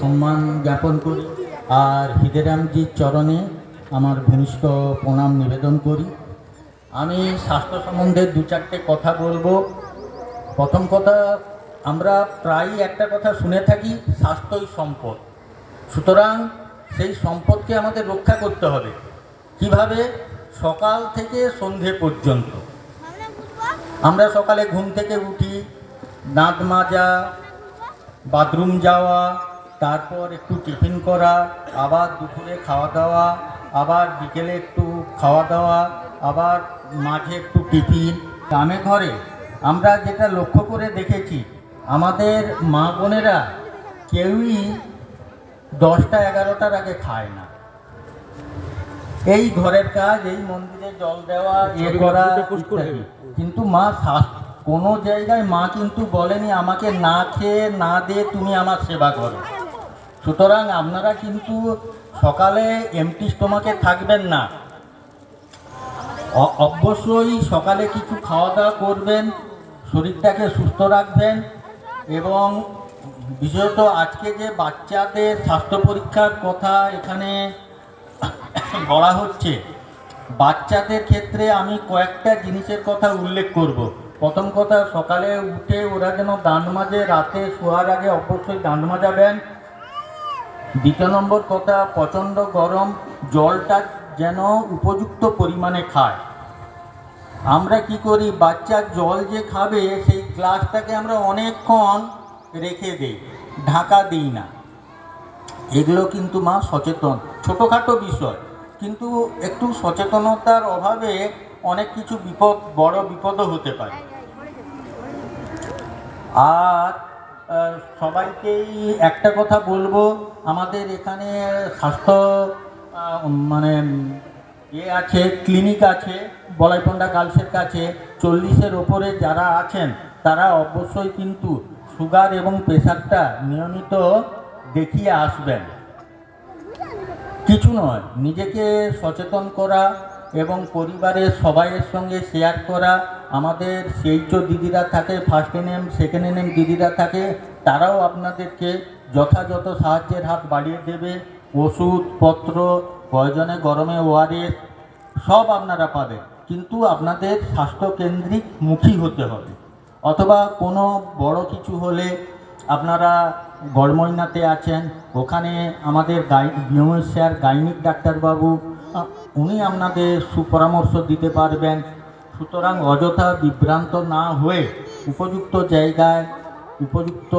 সম্মান জ্ঞাপন করি আর হিদেরামজির চরণে আমার ঘনিষ্ঠ প্রণাম নিবেদন করি। আমি স্বাস্থ্য সম্বন্ধে দু চারটে কথা বলব। প্রথম কথা, আমরা প্রায়ই একটা কথা শুনে থাকি, স্বাস্থ্যই সম্পদ। সুতরাং সেই সম্পদকে আমাদের রক্ষা করতে হবে। কীভাবে? সকাল থেকে সন্ধে পর্যন্ত। আমরা সকালে ঘুম থেকে উঠি, দাঁত মাজা, বাথরুম যাওয়া তারপর একটু টিফিন করা আবার দুপুরে খাওয়া দাওয়া আবার বিকেলে একটু খাওয়া দাওয়া আবার মাঝে একটু টিফিন। গ্রামে ঘরে আমরা যেটা লক্ষ্য করে দেখেছি আমাদের মা বোনেরা কেউই দশটা এগারোটার আগে খায় না। এই ঘরের কাজ এই মন্দিরে জল দেওয়া এ করা। কিন্তু মা কোনো জায়গায় মা কিন্তু বলেনি আমাকে না খেয়ে না দিয়ে তুমি আমার সেবা করো। সুতরাং আপনারা কিন্তু সকালে এমটি স্টোমাকে থাকবেন না। অবশ্যই সকালে কিছু খাওয়া দাওয়া করবেন, শরীরটাকে সুস্থ রাখবেন এবং বিশেষত আজকে যে বাচ্চাদের স্বাস্থ্য পরীক্ষার কথা এখানে বলা হচ্ছে, বাচ্চাদের ক্ষেত্রে আমি কয়েকটা জিনিসের কথা উল্লেখ করব। প্রথম কথা, সকালে উঠে ওরা যেন দাঁত মাজে রাতে শোয়ার আগে অবশ্যই দাঁত মাজাবেন দ্বিতীয় নম্বর কথা, প্রচণ্ড গরম, জলটা যেন উপযুক্ত পরিমাণে খায়। আমরা কি করি? বাচ্চার জল যে খাবে, সেই গ্লাসটাকে আমরা অনেকক্ষণ রেখে দিই, ঢাকা দিই না। এগুলো কিন্তু মা সচেতন, ছোটোখাটো বিষয়। কিন্তু একটু সচেতনতার অভাবে অনেক কিছু বিপদ, বড় বিপদও হতে পারে। আর সবাইকেই একটা কথা বলব। আমাদের এখানে স্বাস্থ্য মানে ইয়ে আছে, ক্লিনিক আছে, বলাইপন্ডা গার্লসের কাছে। চল্লিশের ওপরে যারা আছেন, তারা অবশ্যই কিন্তু সুগার এবং প্রেশারটা নিয়মিত দেখিয়ে আসবেন। কিছু নয়, নিজেকে সচেতন করা এবং পরিবারের সবাইয়ের সঙ্গে শেয়ার করা। আমাদের সেইচ দিদিরা থাকে ফার্স্ট এনএম সেকেন্ড এনএম দিদিরা থাকে, তারাও আপনাদেরকে যথাযথ সাহায্যের হাত বাড়িয়ে দেবে। ওষুধপত্র প্রয়োজনে গরমে ওআরএস সব আপনারা পাবেন। কিন্তু আপনাদের স্বাস্থ্যকেন্দ্রিক মুখী হতে হবে। অথবা কোনো বড় কিছু হলে আপনারা গড়মইনাতে আছেন, ওখানে আমাদের গাই বিমস্যার গাইনিক ডাক্তারবাবু উনি আপনাদের সুপরামর্শ দিতে পারবেন। সুতরাং অযথা বিভ্রান্ত না হয়ে উপযুক্ত জায়গায়, উপযুক্ত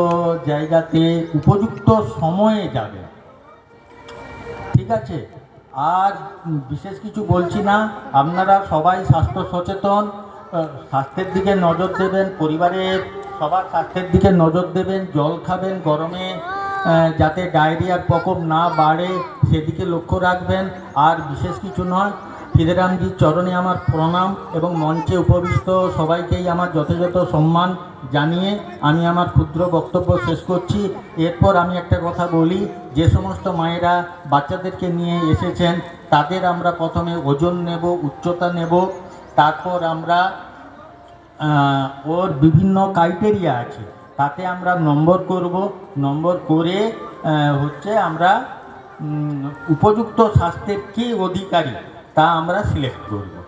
জায়গাতে, উপযুক্ত সময়ে যাবে ঠিক আছে? আর বিশেষ কিছু বলছি না। আপনারা সবাই স্বাস্থ্য সচেতন স্বাস্থ্যের দিকে নজর দেবেন, পরিবারের সবার স্বাস্থ্যের দিকে নজর দেবেন, জল খাবেন গরমে যাতে ডায়রিয়ার প্রকোপ না বাড়ে। সেদিকে লক্ষ্য রাখবেন, আর বিশেষ কিছু নয়। ফিদেরামজির চরণে আমার প্রণাম এবং মঞ্চে উপবিষ্ট সবাইকেই আমার যথাযথ সম্মান জানিয়ে আমি আমার ক্ষুদ্র বক্তব্য শেষ করছি। এরপর আমি একটা কথা বলি, যে সমস্ত মায়েরা বাচ্চাদেরকে নিয়ে এসেছেন, তাদের আমরা প্রথমে ওজন নেব, উচ্চতা নেব, তারপর আমরা ওর বিভিন্ন ক্রাইটেরিয়া আছে, তাতে আমরা নম্বর করব। নম্বর করে হচ্ছে আমরা উপযুক্ত স্বাস্থ্যের কে অধিকারী তা আমরা সিলেক্ট করব।